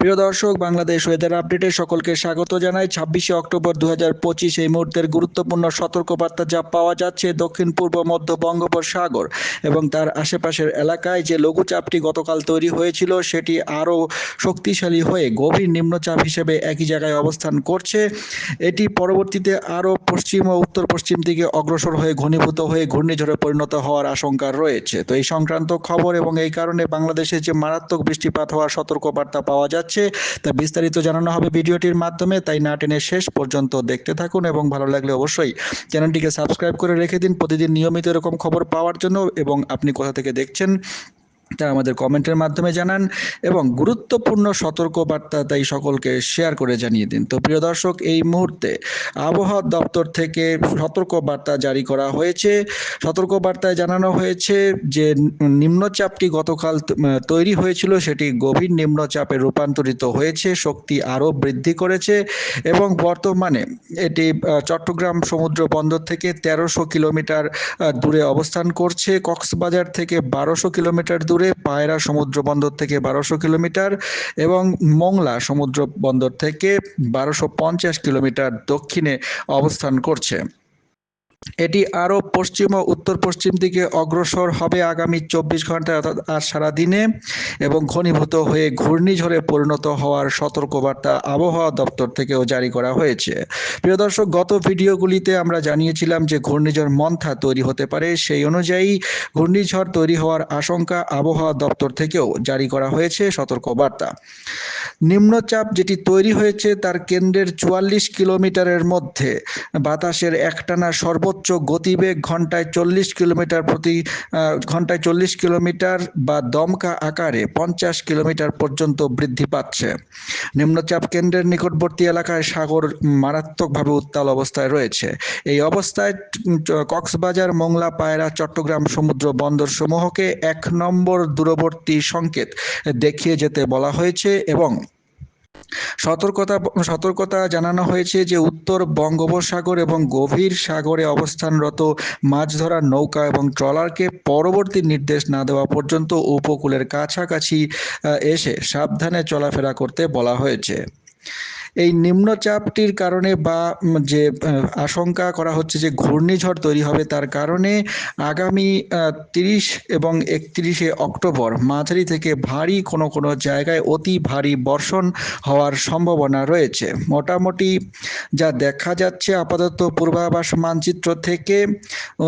প্রিয় দর্শক, বাংলাদেশ ওয়েদার আপডেটে সকলকে স্বাগত জানাই। ছাব্বিশে অক্টোবর দু হাজার পঁচিশ এই মুহূর্তের গুরুত্বপূর্ণ সতর্কবার্তা যা পাওয়া যাচ্ছে দক্ষিণ পূর্ব, মধ্য বঙ্গোপসাগর এবং তার আশেপাশের এলাকায় যে লঘুচাপটি গতকাল তৈরি হয়েছিল সেটি আরও শক্তিশালী হয়ে গভীর নিম্নচাপ হিসেবে একই জায়গায় অবস্থান করছে। এটি পরবর্তীতে আরও পশ্চিম ও উত্তর পশ্চিম দিকে অগ্রসর হয়ে ঘনীভূত হয়ে ঘূর্ণিঝড়ে পরিণত হওয়ার আশঙ্কা রয়েছে। তো এই সংক্রান্ত খবর এবং এই কারণে বাংলাদেশে যে মারাত্মক বৃষ্টিপাত হওয়ার সতর্কবার্তা পাওয়া যাচ্ছে তা বিস্তারিত জানানো হবে ভিডিওটির মাধ্যমে, তাই না টেনে শেষ পর্যন্ত দেখতে থাকুন এবং ভালো লাগলে অবশ্যই চ্যানেলটিকে সাবস্ক্রাইব করে রেখে দিন। প্রতিদিন নিয়মিত এরকম খবর পাওয়ার জন্য এবং আপনি কোথা থেকে দেখছেন তা আমাদের কমেন্টের মাধ্যমে জানান এবং গুরুত্বপূর্ণ সতর্কবার্তা তাই সকলকে শেয়ার করে জানিয়ে দিন। তো প্রিয় দর্শক, এই মুহূর্তে আবহাওয়া দপ্তর থেকে সতর্কবার্তা জারি করা হয়েছে। সতর্কবার্তায় জানানো হয়েছে যে নিম্নচাপটি গতকাল তৈরি হয়েছিল সেটি গভীর নিম্নচাপে রূপান্তরিত হয়েছে, শক্তি আরও বৃদ্ধি করেছে এবং বর্তমানে এটি চট্টগ্রাম সমুদ্র বন্দর থেকে তেরোশো কিলোমিটার দূরে অবস্থান করছে, কক্সবাজার থেকে বারোশো কিলোমিটার দূরে দূরে পায়রা সমুদ্র বন্দর থেকে বারোশো কিলোমিটার এবং মংলা সমুদ্র বন্দর থেকে বারোশো পঞ্চাশ কিলোমিটার দক্ষিণে অবস্থান করছে। এটি আরও পশ্চিম ও উত্তর পশ্চিম দিকে অগ্রসর হবে আগামী চব্বিশ ঘন্টায় অর্থাৎ আজ সারাদিনে এবং ঘনীভূত হয়ে ঘূর্ণিঝড়ে পরিণত হওয়ার সতর্কবার্তা আবহাওয়া দপ্তর থেকেও জারি করা হয়েছে। প্রিয় দর্শক, গত ভিডিওগুলিতে আমরা জানিয়েছিলাম যে ঘূর্ণিঝড় মন্থা তৈরি হতে পারে, সেই অনুযায়ী ঘূর্ণিঝড় তৈরি হওয়ার আশঙ্কা আবহাওয়া দপ্তর থেকেও জারি করা হয়েছে সতর্কবার্তা। নিম্নচাপ যেটি তৈরি হয়েছে তার কেন্দ্রের চুয়াল্লিশ কিলোমিটারের মধ্যে বাতাসের একটানা সর্বোচ্চ গতিবেগ ঘন্টায় চল্লিশ কিলোমিটার প্রতি ঘন্টায় চল্লিশ কিলোমিটার বা দমকা আকারে পঞ্চাশ কিলোমিটার পর্যন্ত বৃদ্ধি পাচ্ছে। নিম্নচাপ কেন্দ্রের নিকটবর্তী এলাকায় সাগর মারাত্মকভাবে উত্তাল অবস্থায় রয়েছে। এই অবস্থায় কক্সবাজার, মোংলা, পায়রা, চট্টগ্রাম সমুদ্র বন্দর সমূহকে এক নম্বর দূরবর্তী সংকেত দেখিয়ে যেতে বলা হয়েছে এবং সতর্কতা সতর্কতা জানানো হয়েছে যে উত্তর বঙ্গোপসাগর এবং গভীর সাগরে অবস্থানরত মাছ ধরার নৌকা এবং ট্রলারকে পরবর্তী নির্দেশ না দেওয়া পর্যন্ত উপকূলের কাছাকাছি এসে সাবধানে চলাফেরা করতে বলা হয়েছে। এই নিম্নচাপটির কারণে বা যে আশঙ্কা করা হচ্ছে যে ঘূর্ণিঝড় তৈরি হবে তার কারণে আগামী তিরিশ এবং একত্রিশে অক্টোবর মাঝারি থেকে ভারী কোনো কোনো জায়গায় অতি ভারী বর্ষণ হওয়ার সম্ভাবনা রয়েছে। মোটামুটি যা দেখা যাচ্ছে আপাতত পূর্বাভাস মানচিত্র থেকে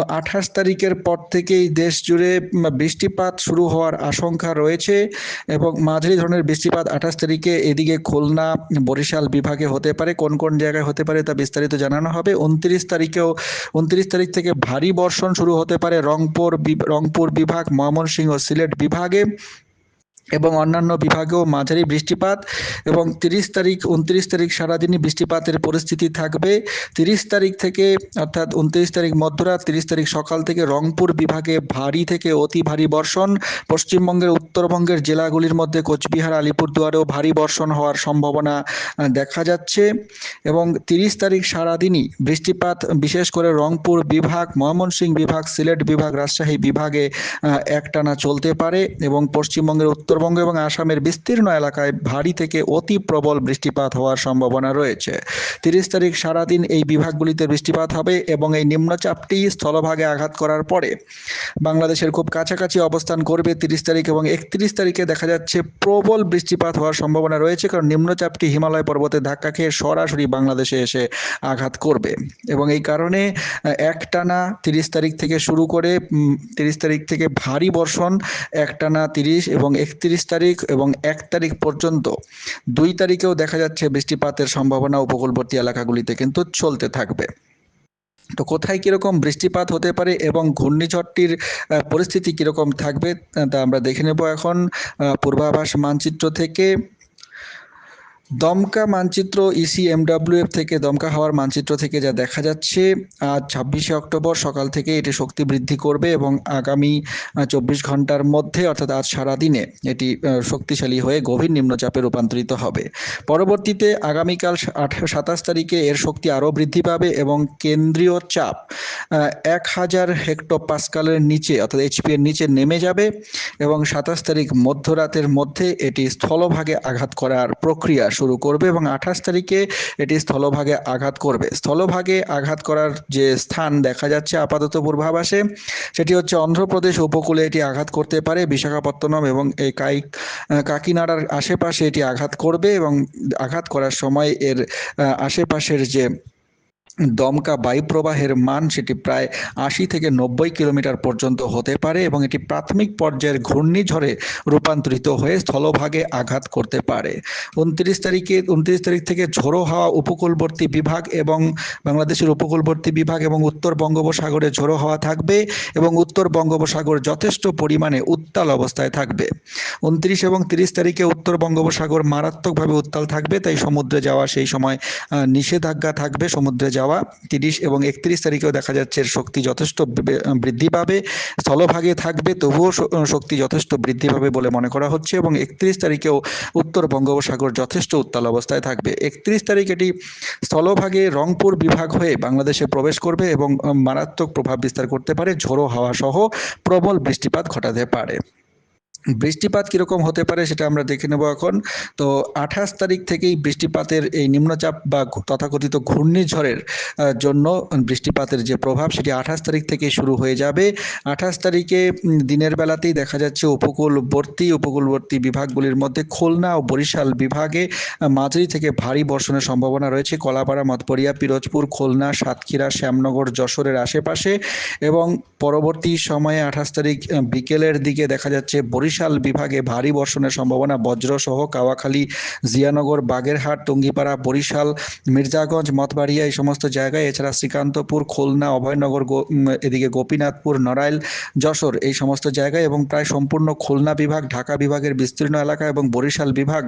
আঠাশ তারিখের পর থেকেই দেশ জুড়ে বৃষ্টিপাত শুরু হওয়ার আশঙ্কা রয়েছে এবং মাঝারি ধরনের বৃষ্টিপাত আঠাশ তারিখে এদিকে খুলনা, বরিশাল বিভাগে হতে পারে, কোন কোন জায়গায় হতে পারে তা বিস্তারিত জানানো হবে। উনত্রিশ তারিখেও, উনত্রিশ তারিখ থেকে ভারী বর্ষণ শুরু হতে পারে রংপুর রংপুর বিভাগ, ময়মনসিংহ সিলেট বিভাগে। এবং অন্যান্য বিভাগেও মাঝারি বৃষ্টিপাত এবং তিরিশ তারিখ, উনত্রিশ তারিখ সারাদিনই বৃষ্টিপাতের পরিস্থিতি থাকবে। তিরিশ তারিখ থেকে, অর্থাৎ উনত্রিশ তারিখ মধ্যরাত, তিরিশ তারিখ সকাল থেকে রংপুর বিভাগে ভারী থেকে অতি ভারী বর্ষণ। পশ্চিমবঙ্গের, উত্তরবঙ্গের জেলাগুলির মধ্যে কোচবিহার, আলিপুরদুয়ারেও ভারী বর্ষণ হওয়ার সম্ভাবনা দেখা যাচ্ছে। এবং তিরিশ তারিখ সারাদিনই বৃষ্টিপাত, বিশেষ করে রংপুর বিভাগ, ময়মনসিংহ বিভাগ, সিলেট বিভাগ, রাজশাহী বিভাগে একটানা চলতে পারে। এবং পশ্চিমবঙ্গের, উত্তর উত্তরবঙ্গ এবং আসামের বিস্তীর্ণ এলাকায় ভারী থেকে অতি প্রবল বৃষ্টিপাত হওয়ার সম্ভাবনা রয়েছে। তিরিশ তারিখ সারাদিন এই বিভাগগুলিতে বৃষ্টিপাত হবে এবং এই নিম্নচাপটি স্থলভাগে আঘাত করার পরে বাংলাদেশের খুব কাছাকাছি অবস্থান করবে তিরিশ তারিখ এবং একত্রিশ তারিখে দেখা যাচ্ছে প্রবল বৃষ্টিপাত হওয়ার সম্ভাবনা রয়েছে কারণ নিম্নচাপটি হিমালয় পর্বতে ধাক্কা খেয়ে সরাসরি বাংলাদেশে এসে আঘাত করবে। এবং এই কারণে একটানা তিরিশ তারিখ থেকে শুরু করে তিরিশ তারিখ থেকে ভারী বর্ষণ, একটানা তিরিশ এবং একত্রিশ তিরিশ তারিখ এবং এক তারিখ পর্যন্ত। দুই তারিখেও দেখা যাচ্ছে বৃষ্টিপাতের সম্ভাবনা উপকূলবর্তী এলাকাগুলিতে কিন্তু চলতে থাকবে। তো কোথায় কীরকম বৃষ্টিপাত হতে পারে এবং ঘূর্ণিঝড়টির পরিস্থিতি কীরকম থাকবে তা আমরা দেখে নেব এখন। পূর্বাভাস মানচিত্র থেকে দমকা মানচিত্র E ইসিএমডব্লিউএফ থেকে দমকা হাওয়ার মানচিত্র থেকে যা দেখা যাচ্ছে, আজ ছাব্বিশে অক্টোবর সকাল থেকে এটি শক্তি বৃদ্ধি করবে এবং আগামী চব্বিশ ঘণ্টার মধ্যে, অর্থাৎ আজ সারাদিনে, এটি শক্তিশালী হয়ে গভীর নিম্নচাপে রূপান্তরিত হবে। পরবর্তীতে আগামীকাল সাতাশ তারিখে এর শক্তি আরও বৃদ্ধি পাবে এবং কেন্দ্রীয় চাপ এক হাজার হেক্টো পাস্কালের নিচে, অর্থাৎ এইচপি এর নিচে নেমে যাবে এবং সাতাশ তারিখ মধ্যরাতের মধ্যে এটি স্থলভাগে আঘাত করার প্রক্রিয়া শুরু করবে এবং আঠাশ তারিখে এটি স্থলভাগে আঘাত করবে। স্থলভাগে আঘাত করার যে স্থান দেখা যাচ্ছে আপাতত পূর্বাভাসে, সেটি হচ্ছে অন্ধ্রপ্রদেশ উপকূলে এটি আঘাত করতে পারে, বিশাখাপত্তনম এবং এই কাই কাকিনাড়ার আশেপাশে এটি আঘাত করবে এবং আঘাত করার সময় এর আশেপাশের যে দমকা বায়ুপ্রবাহের মান সেটি প্রায় আশি থেকে নব্বই কিলোমিটার পর্যন্ত হতে পারে এবং এটি প্রাথমিক পর্যায়ের ঘূর্ণিঝড়ে রূপান্তরিত হয়ে স্থলভাগে আঘাত করতে পারে। উনত্রিশ তারিখে, উনত্রিশ তারিখ থেকে ঝোড়ো হাওয়া উপকূলবর্তী বিভাগ এবং বাংলাদেশের উপকূলবর্তী বিভাগ এবং উত্তর বঙ্গোপসাগরে ঝোড়ো হাওয়া থাকবে এবং উত্তর বঙ্গোপসাগর যথেষ্ট পরিমাণে উত্তাল অবস্থায় থাকবে। উনত্রিশ এবং তিরিশ তারিখে উত্তর বঙ্গোপসাগর মারাত্মকভাবে উত্তাল থাকবে, তাই সমুদ্রে যাওয়া সেই সময় নিষেধাজ্ঞা থাকবে, সমুদ্রে যাওয়া তিরিশ এবং একত্রিশ তারিখেও দেখা যাচ্ছে এর শক্তি যথেষ্ট বৃদ্ধি পাবে, স্থলভাগে থাকবে, তবুও শক্তি যথেষ্ট বৃদ্ধি পাবে বলে মনে করা হচ্ছে এবং একত্রিশ তারিখেও উত্তর বঙ্গোপসাগর যথেষ্ট উত্তাল অবস্থায় থাকবে। একত্রিশ তারিখ এটি স্থলভাগে রংপুর বিভাগ হয়ে বাংলাদেশে প্রবেশ করবে এবং মারাত্মক প্রভাব বিস্তার করতে পারে, ঝোড়ো হাওয়া সহ প্রবল বৃষ্টিপাত ঘটাতে পারে। বৃষ্টিপাত কীরকম হতে পারে সেটা আমরা দেখে নেব এখন। তো আঠাশ তারিখ থেকেই বৃষ্টিপাতের এই নিম্নচাপ বা তথাকথিত ঘূর্ণিঝড়ের জন্য বৃষ্টিপাতের যে প্রভাব সেটি আঠাশ তারিখ থেকে শুরু হয়ে যাবে। আঠাশ তারিখে দিনের বেলাতেই দেখা যাচ্ছে উপকূলবর্তী উপকূলবর্তী বিভাগগুলির মধ্যে খুলনা ও বরিশাল বিভাগে মাঝারি থেকে ভারী বর্ষণের সম্ভাবনা রয়েছে। কলাপাড়া, মতপরিয়া, পিরোজপুর, খুলনা, সাতক্ষীরা, শ্যামনগর, যশোরের আশেপাশে এবং পরবর্তী সময়ে আঠাশ তারিখ বিকেলের দিকে দেখা যাচ্ছে বরিশাল বিভাগে ভারী বর্ষণের সম্ভাবনা। বজ্রসহ কাওয়াখালী, জিয়ানগর, বাগেরহাট, টঙ্গিপাড়া, বরিশাল, মির্জাগঞ্জ মতবাড়িয়া এই সমস্ত জায়গায়। এছাড়া শ্রীকান্তপুর, খুলনা, অভয়নগর এদিকে গোপীনাথপুর, নড়াইল, যশোর এই সমস্ত জায়গায় এবং প্রায় সম্পূর্ণ খুলনা বিভাগ, ঢাকা বিভাগের বিস্তীর্ণ এলাকা এবং বরিশাল বিভাগ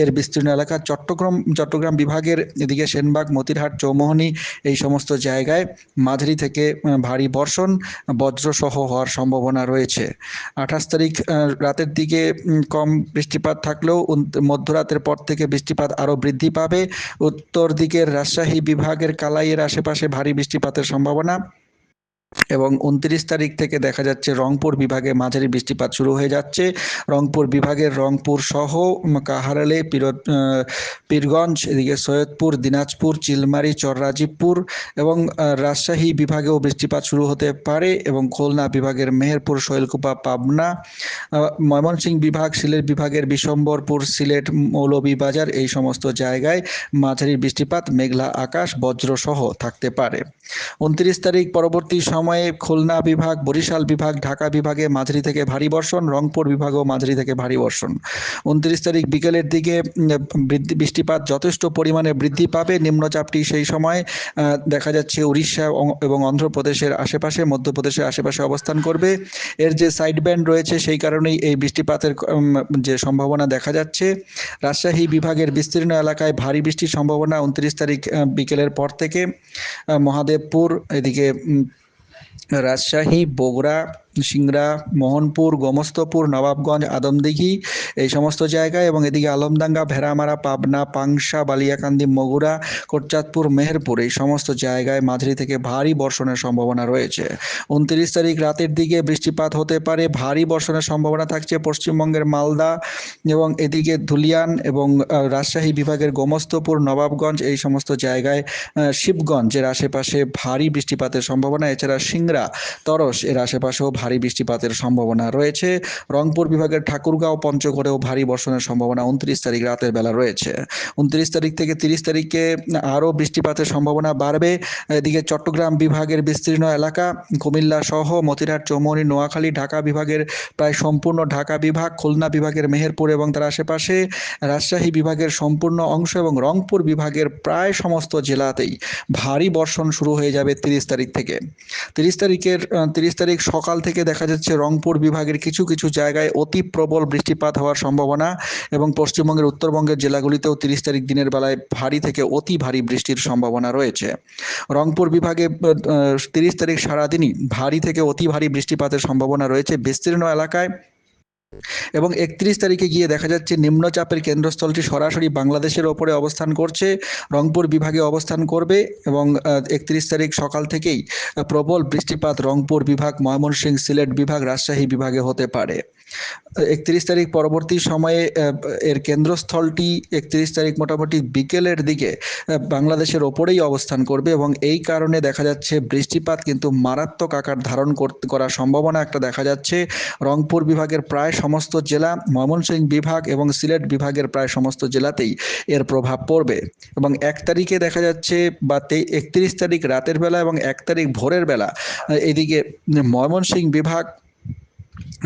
এর বিস্তীর্ণ এলাকা। চট্টগ্রাম চট্টগ্রাম বিভাগের এদিকে সেনবাগ, মতিরহাট, চৌমোহনী এই সমস্ত জায়গায় মাঝারি থেকে ভারী বর্ষণ, বজ্রসহ হওয়ার সম্ভাবনা রয়েছে। আঠাশ তারিখ রাতের দিকে কম বৃষ্টিপাত থাকলেও মধ্যরাতের পর থেকে বৃষ্টিপাত আরও বৃদ্ধি পাবে। উত্তর দিকের রাজশাহী বিভাগের কালাইয়ের আশেপাশে ভারী বৃষ্টিপাতের সম্ভাবনা। এবং উনত্রিশ তারিখ থেকে দেখা যাচ্ছে রংপুর বিভাগে মাঝারি বৃষ্টিপাত শুরু হয়ে যাচ্ছে। রংপুর বিভাগের রংপুর সহ কাহারালে পীর পীরগঞ্জ, এদিকে সৈয়দপুর, দিনাজপুর, চিলমারি, চররাজীবপুর এবং রাজশাহী বিভাগেও বৃষ্টিপাত শুরু হতে পারে এবং খুলনা বিভাগের মেহেরপুর, শৈলকুপা, পাবনা ময়মনসিংহ বিভাগ, সিলেট বিভাগের বিশম্বরপুর, সিলেট, মৌলভীবাজার এই সমস্ত জায়গায় মাঝারি বৃষ্টিপাত, মেঘলা আকাশ, বজ্রসহ থাকতে পারে। উনত্রিশ তারিখ পরবর্তী সময়ে খুলনা বিভাগ, বরিশাল বিভাগ, ঢাকা বিভাগে মাঝারি থেকে ভারী বর্ষণ, রংপুর বিভাগেও মাঝারি থেকে ভারী বর্ষণ। উনত্রিশ তারিখ বিকেলের দিকে বৃষ্টিপাত যথেষ্ট পরিমাণে বৃদ্ধি পাবে। নিম্নচাপটি সেই সময় দেখা যাচ্ছে উড়িষ্যা এবং অন্ধ্রপ্রদেশের আশেপাশে, মধ্যপ্রদেশের আশেপাশে অবস্থান করবে। এর যে সাইড ব্যান্ড রয়েছে, সেই কারণেই এই বৃষ্টিপাতের যে সম্ভাবনা দেখা যাচ্ছে। রাজশাহী বিভাগের বিস্তীর্ণ এলাকায় ভারী বৃষ্টির সম্ভাবনা উনত্রিশ তারিখ বিকেলের পর থেকে। মহাদেবপুর, এদিকে राजशाही बोगरा সিংড়া, মোহনপুর, গোমস্তপুর, নবাবগঞ্জ, আদমদিঘি, এই সমস্ত জায়গায় এবং এদিকে আলমডাঙ্গা, ভেড়ামারা, পাবনা, পাংশা, বালিয়াকান্দি, মগুরা, কোটচাঁদপুর, মেহেরপুর এই সমস্ত জায়গায় মাঝারি থেকে ভারী বর্ষণের সম্ভাবনা রয়েছে। উনত্রিশ তারিখ রাতের দিকে বৃষ্টিপাত হতে পারে, ভারী বর্ষণের সম্ভাবনা থাকছে পশ্চিমবঙ্গের মালদা এবং এদিকে ধুলিয়ান এবং রাজশাহী বিভাগের গোমস্তপুর, নবাবগঞ্জ এই সমস্ত জায়গায় শিবগঞ্জের আশেপাশে ভারী বৃষ্টিপাতের সম্ভাবনা। এছাড়া সিংড়া, তরস এর আশেপাশেও ভারী বৃষ্টিপাতের সম্ভাবনা রয়েছে। রংপুর বিভাগের ঠাকুরগাঁও পঞ্চগড়েও ভারী বর্ষণের সম্ভাবনা উনত্রিশ তারিখ রাতের বেলা রয়েছে। উনত্রিশ তারিখ থেকে তিরিশ তারিখে আরও বৃষ্টিপাতের সম্ভাবনা বাড়বে। এদিকে চট্টগ্রাম বিভাগের বিস্তীর্ণ এলাকা কুমিল্লা সহ মতিরহাট চৌমনি নোয়াখালী, ঢাকা বিভাগের প্রায় সম্পূর্ণ ঢাকা বিভাগ, খুলনা বিভাগের মেহেরপুর এবং তার আশেপাশে রাজশাহী বিভাগের সম্পূর্ণ অংশ এবং রংপুর বিভাগের প্রায় সমস্ত জেলাতেই ভারী বর্ষণ শুরু হয়ে যাবে তিরিশ তারিখ থেকে। তিরিশ তারিখের, তিরিশ তারিখ সকাল থেকে থেকে দেখা যাচ্ছে রংপুর বিভাগের কিছু কিছু জায়গায় অতি প্রবল বৃষ্টিপাত হওয়ার সম্ভাবনা এবং পশ্চিমবঙ্গের উত্তরবঙ্গের জেলাগুলিতেও তিরিশ তারিখ দিনের বেলায় ভারী থেকে অতি ভারী বৃষ্টির সম্ভাবনা রয়েছে। রংপুর বিভাগে তিরিশ তারিখ সারাদিনই ভারী থেকে অতি ভারী বৃষ্টিপাতের সম্ভাবনা রয়েছে। বিস্তীর্ণ এলাকায় এবং একত্রিশ তারিখে গিয়ে দেখা যাচ্ছে নিম্নচাপের কেন্দ্রস্থলটি সরাসরি বাংলাদেশের ওপরে অবস্থান করছে, রংপুর বিভাগে অবস্থান করবে এবং একত্রিশ তারিখ সকাল থেকেই প্রবল বৃষ্টিপাত রংপুর বিভাগ, ময়মনসিংহ সিলেট বিভাগ, রাজশাহী বিভাগে হতে পারে। একত্রিশ তারিখ পরবর্তী সময়ে এর কেন্দ্রস্থলটি একত্রিশ তারিখ মোটামুটি বিকেলের দিকে বাংলাদেশের ওপরেই অবস্থান করবে এবং এই কারণে দেখা যাচ্ছে বৃষ্টিপাত কিন্তু মারাত্মক আকার ধারণ করার সম্ভাবনা একটা দেখা যাচ্ছে। রংপুর বিভাগের প্রায় সমস্ত জেলা ময়মনসিংহ বিভাগ এবং সিলেট বিভাগের প্রায় সমস্ত জেলাতেই এর প্রভাব পড়বে। এবং এক তারিখে দেখা যাচ্ছে বা একত্রিশ তারিখ রাতের বেলা এবং এক তারিখ ভোরের বেলা এদিকে ময়মনসিংহ বিভাগ,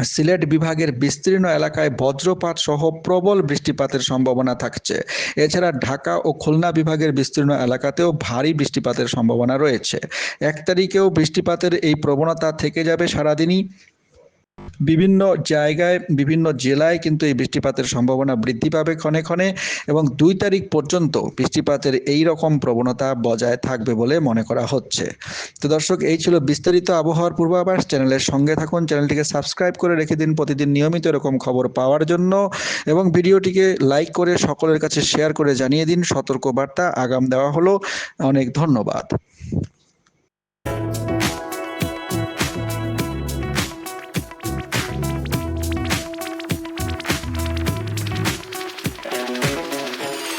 সিলেট বিভাগের বিস্তীর্ণ এলাকায় বজ্রপাত সহ প্রবল বৃষ্টিপাতের সম্ভাবনা থাকছে। এছাড়া ঢাকা ও খুলনা বিভাগের বিস্তীর্ণ এলাকাতেও ভারী বৃষ্টিপাতের সম্ভাবনা রয়েছে। এক তারিখেও বৃষ্টিপাতের এই প্রবণতা থেকে যাবে সারাদিনই। বিভিন্ন জায়গায়, বিভিন্ন জেলায় কিন্তু এই বৃষ্টিপাতের সম্ভাবনা বৃদ্ধি পাবে ক্ষণে ক্ষণে এবং দুই তারিখ পর্যন্ত বৃষ্টিপাতের এই রকম প্রবণতা বজায় থাকবে বলে মনে করা হচ্ছে। তো দর্শক, এই ছিল বিস্তারিত আবহাওয়ার পূর্বাভাস। চ্যানেলের সঙ্গে থাকুন, চ্যানেলটিকে সাবস্ক্রাইব করে রেখে দিন প্রতিদিন নিয়মিত এরকম খবর পাওয়ার জন্য এবং ভিডিওটিকে লাইক করে সকলের কাছে শেয়ার করে জানিয়ে দিন। সতর্ক বার্তা আগাম দেওয়া হলো। অনেক ধন্যবাদ।